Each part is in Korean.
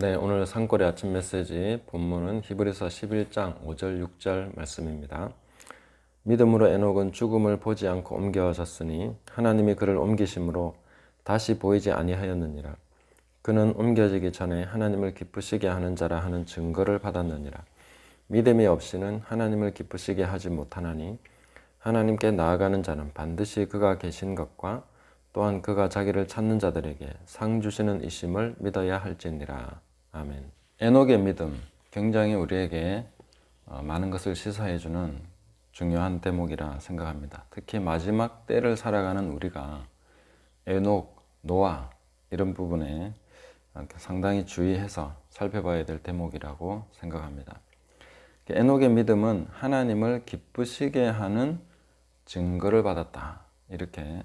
네, 오늘 산골의 아침 메시지 본문은 히브리서 11장 5절 6절 말씀입니다. 믿음으로 에녹은 죽음을 보지 않고 옮겨졌으니 하나님이 그를 옮기심으로 다시 보이지 아니하였느니라. 그는 옮겨지기 전에 하나님을 기쁘시게 하는 자라 하는 증거를 받았느니라. 믿음이 없이는 하나님을 기쁘시게 하지 못하나니 하나님께 나아가는 자는 반드시 그가 계신 것과 또한 그가 자기를 찾는 자들에게 상 주시는 이심을 믿어야 할지니라. 아멘. 에녹의 믿음 굉장히 우리에게 어, 많은 것을 시사해 주는 중요한 대목이라 생각합니다. 특히 마지막 때를 살아가는 우리가 에녹, 노아 이런 부분에 상당히 주의해서 살펴봐야 될 대목이라고 생각합니다. 에녹의 믿음은 하나님을 기쁘시게 하는 증거를 받았다. 이렇게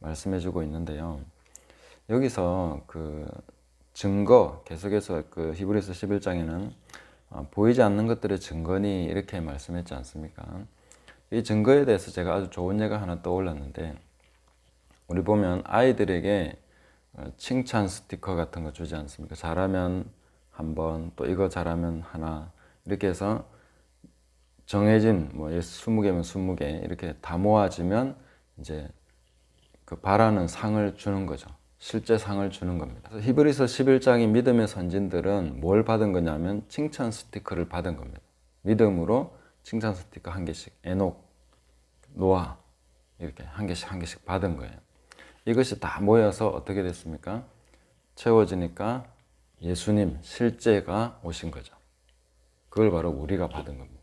말씀해 주고 있는데요. 여기서 그 증거 계속해서 그 히브리서 11장에는 어, 보이지 않는 것들의 증거니 이렇게 말씀했지 않습니까? 이 증거에 대해서 제가 아주 좋은 예가 하나 떠올랐는데 우리 보면 아이들에게 어, 칭찬 스티커 같은 거 주지 않습니까? 잘하면 한 번, 또 이거 잘하면 하나 이렇게 해서 정해진 뭐 20개면 20개 이렇게 다 모아지면 이제 그 바라는 상을 주는 거죠. 실제 상을 주는 겁니다. 히브리서 11장의 믿음의 선진들은 뭘 받은 거냐면 칭찬 스티커를 받은 겁니다. 믿음으로 칭찬 스티커 한 개씩, 에녹, 노아 이렇게 한 개씩 한 개씩 받은 거예요. 이것이 다 모여서 어떻게 됐습니까? 채워지니까 예수님 실제가 오신 거죠. 그걸 바로 우리가 받은 겁니다.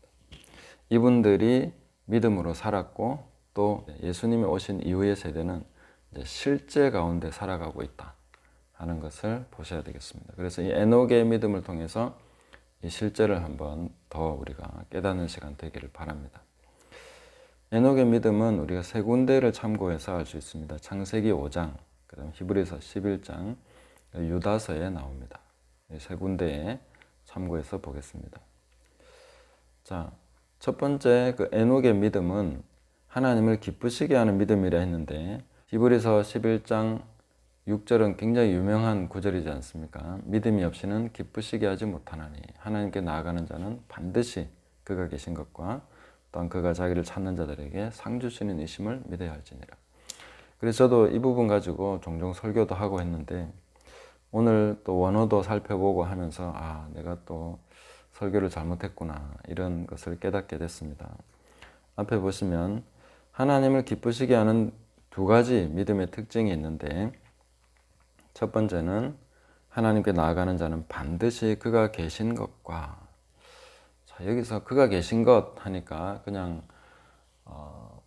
이분들이 믿음으로 살았고 또 예수님이 오신 이후의 세대는 실제 가운데 살아가고 있다 하는 것을 보셔야 되겠습니다. 그래서 이 에녹의 믿음을 통해서 이 실제를 한번 더 우리가 깨닫는 시간 되기를 바랍니다. 에녹의 믿음은 우리가 세 군데를 참고해서 알 수 있습니다. 창세기 5장, 그다음 히브리서 11장, 유다서에 나옵니다. 세 군데에 참고해서 보겠습니다. 자, 첫 번째 그 에녹의 믿음은 하나님을 기쁘시게 하는 믿음이라 했는데 히브리서 11장 6절은 굉장히 유명한 구절이지 않습니까? 믿음이 없이는 기쁘시게 하지 못하나니 하나님께 나아가는 자는 반드시 그가 계신 것과 또한 그가 자기를 찾는 자들에게 상 주시는 이심을 믿어야 할지니라. 그래서 저도 이 부분 가지고 종종 설교도 하고 했는데 오늘 또 원어도 살펴보고 하면서 아 내가 또 설교를 잘못했구나 이런 것을 깨닫게 됐습니다. 앞에 보시면 하나님을 기쁘시게 하는 두 가지 믿음의 특징이 있는데 첫 번째는 하나님께 나아가는 자는 반드시 그가 계신 것과 자, 여기서 그가 계신 것 하니까 그냥 어,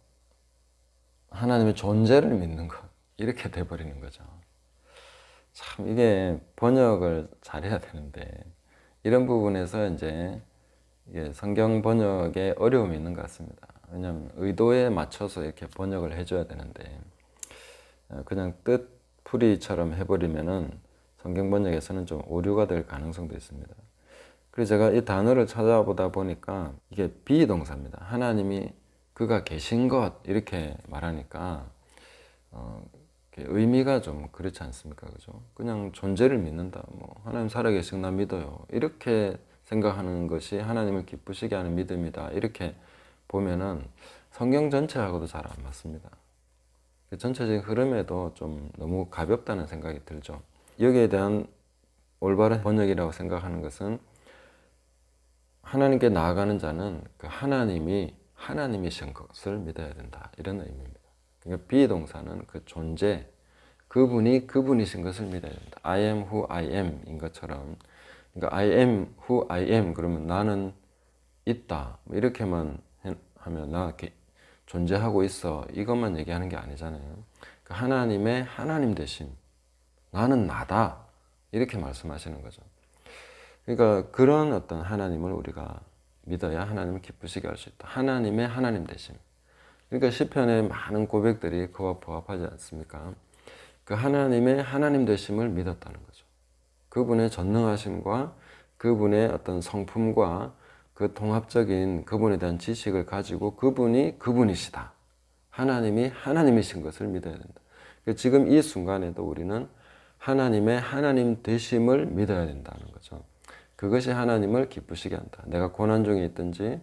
하나님의 존재를 믿는 것 이렇게 돼버리는 거죠. 참 이게 번역을 잘해야 되는데 이런 부분에서 이제 성경 번역에 어려움이 있는 것 같습니다. 왜냐하면 의도에 맞춰서 이렇게 번역을 해줘야 되는데 어, 그냥 뜻풀이처럼 해버리면은 성경 번역에서는 좀 오류가 될 가능성도 있습니다. 그래서 제가 이 단어를 찾아보다 보니까 이게 비동사입니다. 하나님이 그가 계신 것 이렇게 말하니까 어, 의미가 좀 그렇지 않습니까? 그죠? 그냥 존재를 믿는다. 뭐 하나님 살아계신 나 믿어요. 이렇게 생각하는 것이 하나님을 기쁘시게 하는 믿음이다. 이렇게 보면은 성경 전체하고도 잘 안 맞습니다. 그 전체적인 흐름에도 좀 너무 가볍다는 생각이 들죠. 여기에 대한 올바른 번역이라고 생각하는 것은 하나님께 나아가는 자는 그 하나님이 하나님이신 것을 믿어야 된다. 이런 의미입니다. 그러니까 비동사는 그 존재, 그분이 그분이신 것을 믿어야 된다. I am who I am 인 것처럼 그러니까 I am who I am 그러면 나는 있다. 뭐 이렇게만 하면 나 이렇게 존재하고 있어. 이것만 얘기하는 게 아니잖아요. 그 하나님의 하나님 대신 나는 나다. 이렇게 말씀하시는 거죠. 그러니까 그런 어떤 하나님을 우리가 믿어야 하나님을 기쁘시게 할 수 있다. 하나님의 하나님 대신. 그러니까 시편의 많은 고백들이 그와 부합하지 않습니까? 그 하나님의 하나님 되심을 믿었다는 거죠. 그분의 전능하심과 그분의 어떤 성품과 그 통합적인 그분에 대한 지식을 가지고 그분이 그분이시다. 하나님이 하나님이신 것을 믿어야 된다. 지금 이 순간에도 우리는 하나님의 하나님 되심을 믿어야 된다는 거죠. 그것이 하나님을 기쁘시게 한다. 내가 고난 중에 있든지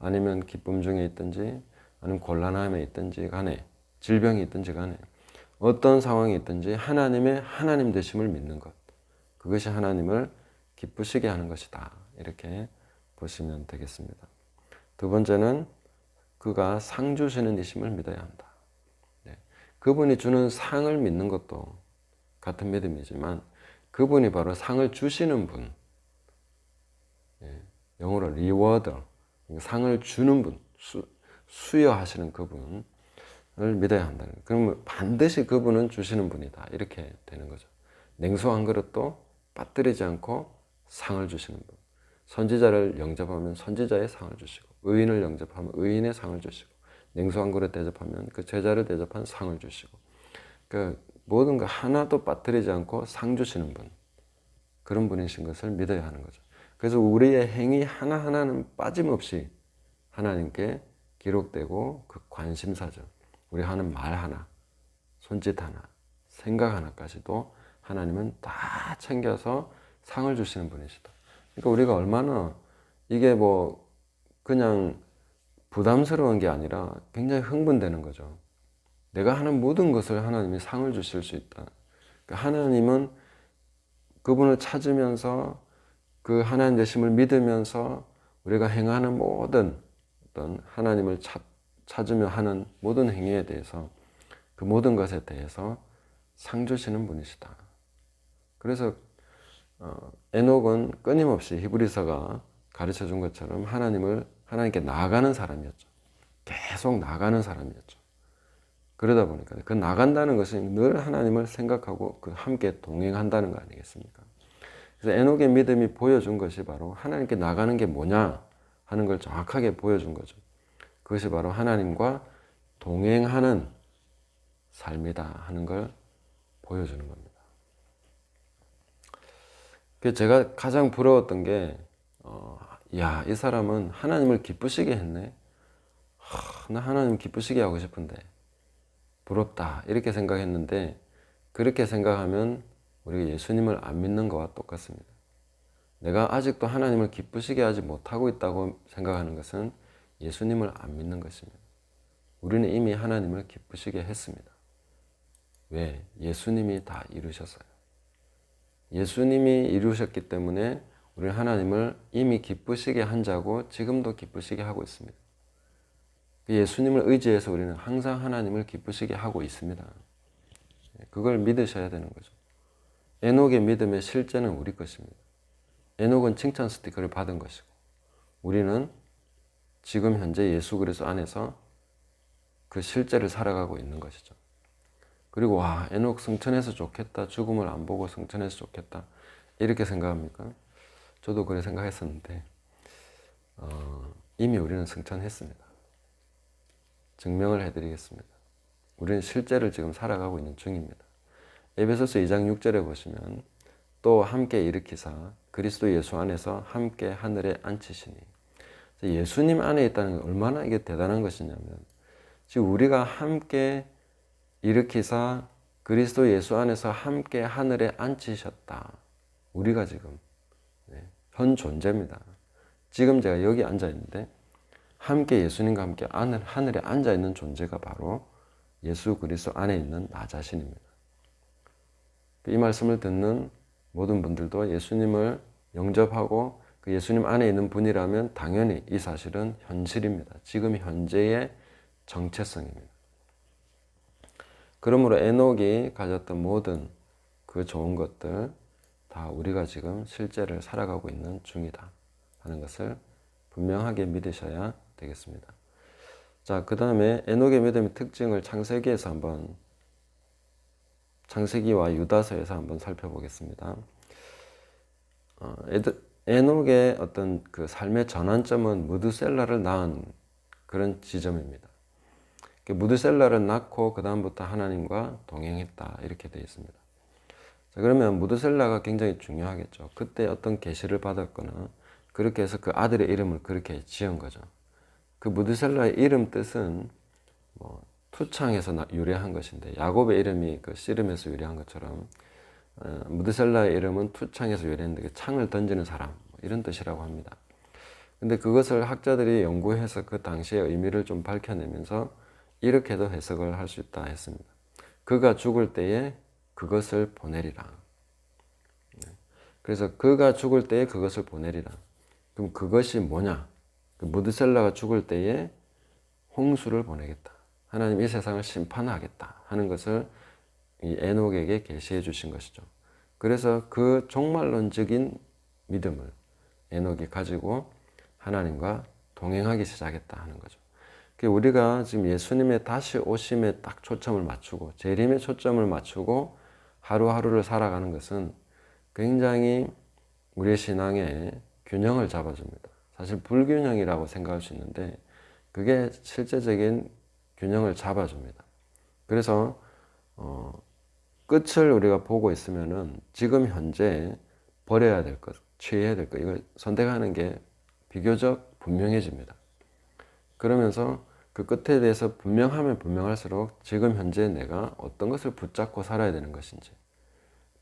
아니면 기쁨 중에 있든지 아니면 곤란함에 있든지 간에 질병이 있든지 간에 어떤 상황이 있든지 하나님의 하나님 되심을 믿는 것. 그것이 하나님을 기쁘시게 하는 것이다. 이렇게 보시면 되겠습니다. 두 번째는 그가 상 주시는 이심을 믿어야 한다. 네. 그분이 주는 상을 믿는 것도 같은 믿음이지만 그분이 바로 상을 주시는 분. 네. 영어로 리워더. 상을 주는 분. 수, 수여하시는 그분을 믿어야 거예요. 그러면 반드시 그분은 주시는 분이다. 이렇게 되는 거죠. 냉수 한 그릇도 빠뜨리지 않고 상을 주시는 분. 선지자를 영접하면 선지자의 상을 주시고, 의인을 영접하면 의인의 상을 주시고, 냉수 한 그릇 대접하면 그 제자를 대접한 상을 주시고, 그 모든 거 하나도 빠뜨리지 않고 상 주시는 분. 그런 분이신 것을 믿어야 하는 거죠. 그래서 우리의 행위 하나하나는 빠짐없이 하나님께 기록되고 그 관심사죠. 우리 하는 말 하나, 손짓 하나, 생각 하나까지도 하나님은 다 챙겨서 상을 주시는 분이시다. 그러니까 우리가 얼마나 이게 뭐 그냥 부담스러운 게 아니라 굉장히 흥분되는 거죠. 내가 하는 모든 것을 하나님이 상을 주실 수 있다. 그러니까 하나님은 그분을 찾으면서 그 하나님 되심을 믿으면서 우리가 행하는 모든 어떤 하나님을 찾, 찾으며 하는 모든 행위에 대해서 그 모든 것에 대해서 상 주시는 분이시다. 그래서 어, 에녹은 끊임없이 히브리서가 가르쳐 준 것처럼 하나님을 하나님께 나아가는 사람이었죠. 계속 나가는 사람이었죠. 그러다 보니까 그 나간다는 것은 늘 하나님을 생각하고 그 함께 동행한다는 거 아니겠습니까? 그래서 에녹의 믿음이 보여준 것이 바로 하나님께 나가는 게 뭐냐 하는 걸 정확하게 보여준 거죠. 그것이 바로 하나님과 동행하는 삶이다 하는 걸 보여주는 겁니다. 제가 가장 부러웠던 게, 어, 야, 이 사람은 하나님을 기쁘시게 했네. 하, 나 하나님 기쁘시게 하고 싶은데. 부럽다. 이렇게 생각했는데, 그렇게 생각하면 우리가 예수님을 안 믿는 것과 똑같습니다. 내가 아직도 하나님을 기쁘시게 하지 못하고 있다고 생각하는 것은 예수님을 안 믿는 것입니다. 우리는 이미 하나님을 기쁘시게 했습니다. 왜? 예수님이 다 이루셨어요. 예수님이 이루셨기 때문에 우리 하나님을 이미 기쁘시게 한 자고 지금도 기쁘시게 하고 있습니다. 그 예수님을 의지해서 우리는 항상 하나님을 기쁘시게 하고 있습니다. 그걸 믿으셔야 되는 거죠. 에녹의 믿음의 실제는 우리 것입니다. 에녹은 칭찬 스티커를 받은 것이고 우리는 지금 현재 예수 그리스도 안에서 그 실제를 살아가고 있는 것이죠. 그리고 와 에녹 승천해서 좋겠다. 죽음을 안 보고 승천해서 좋겠다. 이렇게 생각합니까? 저도 그래 생각했었는데 어, 이미 우리는 승천했습니다. 증명을 해드리겠습니다. 우리는 실제를 지금 살아가고 있는 중입니다. 에베소서 2장 6절에 보시면 또 함께 일으키사 그리스도 예수 안에서 함께 하늘에 앉히시니 예수님 안에 있다는 게 얼마나 이게 대단한 것이냐면 지금 우리가 함께 일으키사 그리스도 예수 안에서 함께 하늘에 앉히셨다. 우리가 지금 네, 현 존재입니다. 지금 제가 여기 앉아 있는데 함께 예수님과 함께 하늘에 앉아 있는 존재가 바로 예수 그리스도 안에 있는 나 자신입니다. 이 말씀을 듣는 모든 분들도 예수님을 영접하고 그 예수님 안에 있는 분이라면 당연히 이 사실은 현실입니다. 지금 현재의 정체성입니다. 그러므로 에녹이 가졌던 모든 그 좋은 것들 다 우리가 지금 실제를 살아가고 있는 중이다 하는 것을 분명하게 믿으셔야 되겠습니다. 자, 그 다음에 에녹의 믿음의 특징을 창세기에서 한번 창세기와 유다서에서 한번 살펴보겠습니다. 어, 에녹의 어떤 그 삶의 전환점은 무드셀라를 낳은 그런 지점입니다. 무드셀라를 낳고 그 다음부터 하나님과 동행했다 이렇게 되어 있습니다. 자, 그러면 무드셀라가 굉장히 중요하겠죠. 그때 어떤 계시를 받았거나 그렇게 해서 그 아들의 이름을 그렇게 지은 거죠. 그 무드셀라의 이름 뜻은 뭐 투창에서 유래한 것인데 야곱의 이름이 그 씨름에서 유래한 것처럼 어, 무드셀라의 이름은 투창에서 유래했는데 그 창을 던지는 사람 뭐 이런 뜻이라고 합니다. 근데 그것을 학자들이 연구해서 그 당시의 의미를 좀 밝혀내면서 이렇게도 해석을 할 수 있다 했습니다. 그가 죽을 때에 그것을 보내리라. 네. 그래서 그가 죽을 때에 그것을 보내리라. 그럼 그것이 뭐냐? 그 무드셀라가 죽을 때에 홍수를 보내겠다. 하나님 이 세상을 심판하겠다 하는 것을 이 에녹에게 계시해 주신 것이죠. 그래서 그 종말론적인 믿음을 에녹이 가지고 하나님과 동행하기 시작했다 하는 거죠. 우리가 지금 예수님의 다시 오심에 딱 초점을 맞추고 재림에 초점을 맞추고 하루하루를 살아가는 것은 굉장히 우리의 신앙에 균형을 잡아줍니다. 사실 불균형이라고 생각할 수 있는데 그게 실제적인 균형을 잡아줍니다. 그래서 어, 끝을 우리가 보고 있으면은 지금 현재 버려야 될 것, 취해야 될 것, 이걸 선택하는 게 비교적 분명해집니다. 그러면서 그 끝에 대해서 분명하면 분명할수록 지금 현재 내가 어떤 것을 붙잡고 살아야 되는 것인지,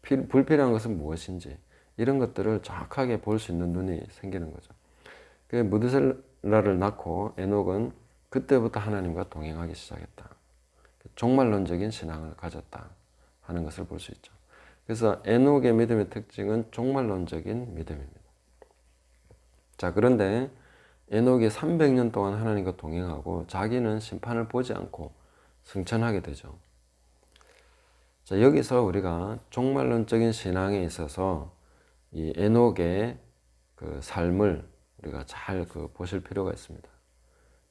불필요한 것은 무엇인지, 이런 것들을 정확하게 볼 수 있는 눈이 생기는 거죠. 그 무드셀라를 낳고 에녹은 그때부터 하나님과 동행하기 시작했다. 종말론적인 신앙을 가졌다 하는 것을 볼 수 있죠. 그래서 에녹의 믿음의 특징은 종말론적인 믿음입니다. 자, 그런데 에녹이 300년 동안 하나님과 동행하고 자기는 심판을 보지 않고 승천하게 되죠. 자, 여기서 우리가 종말론적인 신앙에 있어서 이 에녹의 그 삶을 우리가 잘 그 보실 필요가 있습니다.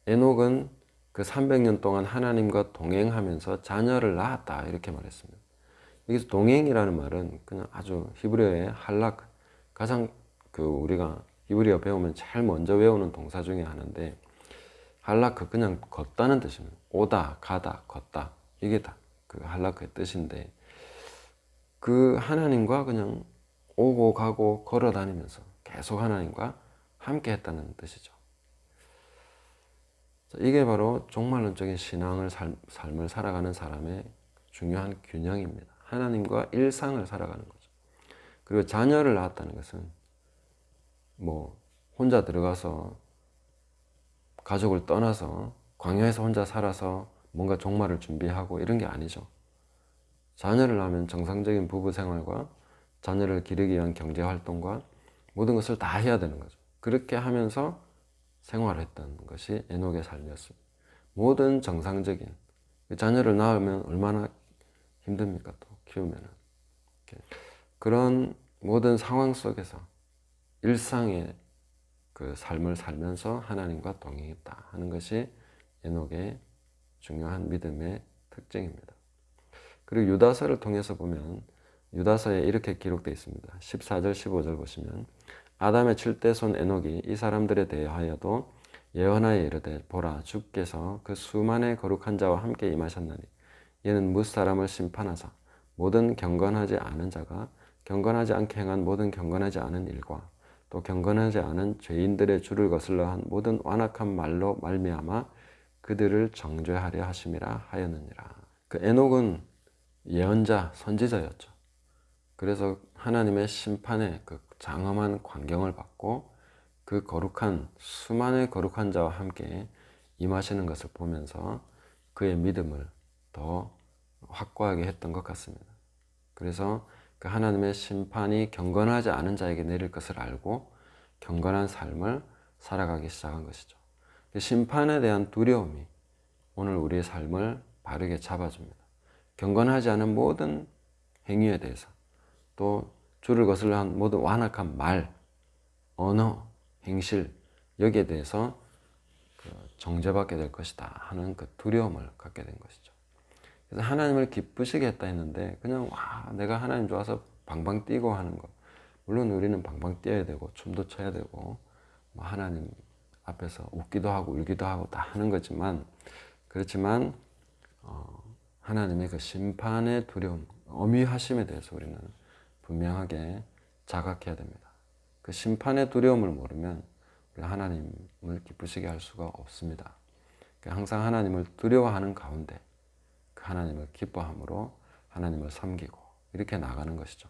에녹은 그 300년 동안 하나님과 동행하면서 자녀를 낳았다 이렇게 말했습니다. 여기서 동행이라는 말은 그냥 아주 히브리어의 할락 가장 그 우리가 히브리어 배우면 제일 먼저 외우는 동사 중에 하나인데 할라크 그냥 걷다는 뜻입니다. 오다, 가다, 걷다 이게 다 그 할라크의 뜻인데 그 하나님과 그냥 오고 가고 걸어 다니면서 계속 하나님과 함께 했다는 뜻이죠. 이게 바로 종말론적인 신앙을 삶, 삶을 살아가는 사람의 중요한 균형입니다. 하나님과 일상을 살아가는 거죠. 그리고 자녀를 낳았다는 것은 뭐 혼자 들어가서 가족을 떠나서 광야에서 혼자 살아서 뭔가 종말을 준비하고 이런 게 아니죠. 자녀를 낳으면 정상적인 부부 생활과 자녀를 기르기 위한 경제 활동과 모든 것을 다 해야 되는 거죠. 그렇게 하면서 생활했던 것이 에녹의 삶이었습니다. 모든 정상적인 자녀를 낳으면 얼마나 힘듭니까 또 키우면은 그런 모든 상황 속에서 일상의 그 삶을 살면서 하나님과 동행했다 하는 것이 에녹의 중요한 믿음의 특징입니다. 그리고 유다서를 통해서 보면 유다서에 이렇게 기록되어 있습니다. 14절 15절 보시면 아담의 칠대손 에녹이 이 사람들에 대하여도 예언하여 이르되 보라 주께서 그 수만의 거룩한 자와 함께 임하셨나니 이는 무사람을 심판하사 모든 경건하지 않은 자가 경건하지 않게 행한 모든 경건하지 않은 일과 또 경건하지 않은 죄인들의 줄을 거슬러 한 모든 완악한 말로 말미암아 그들을 정죄하려 하심이라 하였느니라. 그 에녹은 예언자, 선지자였죠. 그래서 하나님의 심판의 그 장엄한 광경을 받고 그 거룩한 수많은 거룩한 자와 함께 임하시는 것을 보면서 그의 믿음을 더 확고하게 했던 것 같습니다. 그래서 그 하나님의 심판이 경건하지 않은 자에게 내릴 것을 알고 경건한 삶을 살아가기 시작한 것이죠. 그 심판에 대한 두려움이 오늘 우리의 삶을 바르게 잡아줍니다. 경건하지 않은 모든 행위에 대해서 또 주를 거슬러 한 모든 완악한 말, 언어, 행실 여기에 대해서 그 정죄받게 될 것이다 하는 그 두려움을 갖게 된 것이죠. 그래서 하나님을 기쁘시게 했다 했는데 그냥 와 내가 하나님 좋아서 방방 뛰고 하는 것 물론 우리는 방방 뛰어야 되고 춤도 춰야 되고 뭐 하나님 앞에서 웃기도 하고 울기도 하고 다 하는 거지만 그렇지만 어, 하나님의 그 심판의 두려움 어미하심에 대해서 우리는 분명하게 자각해야 됩니다. 그 심판의 두려움을 모르면 하나님을 기쁘시게 할 수가 없습니다. 항상 하나님을 두려워하는 가운데 그 하나님을 기뻐함으로 하나님을 섬기고 이렇게 나가는 것이죠.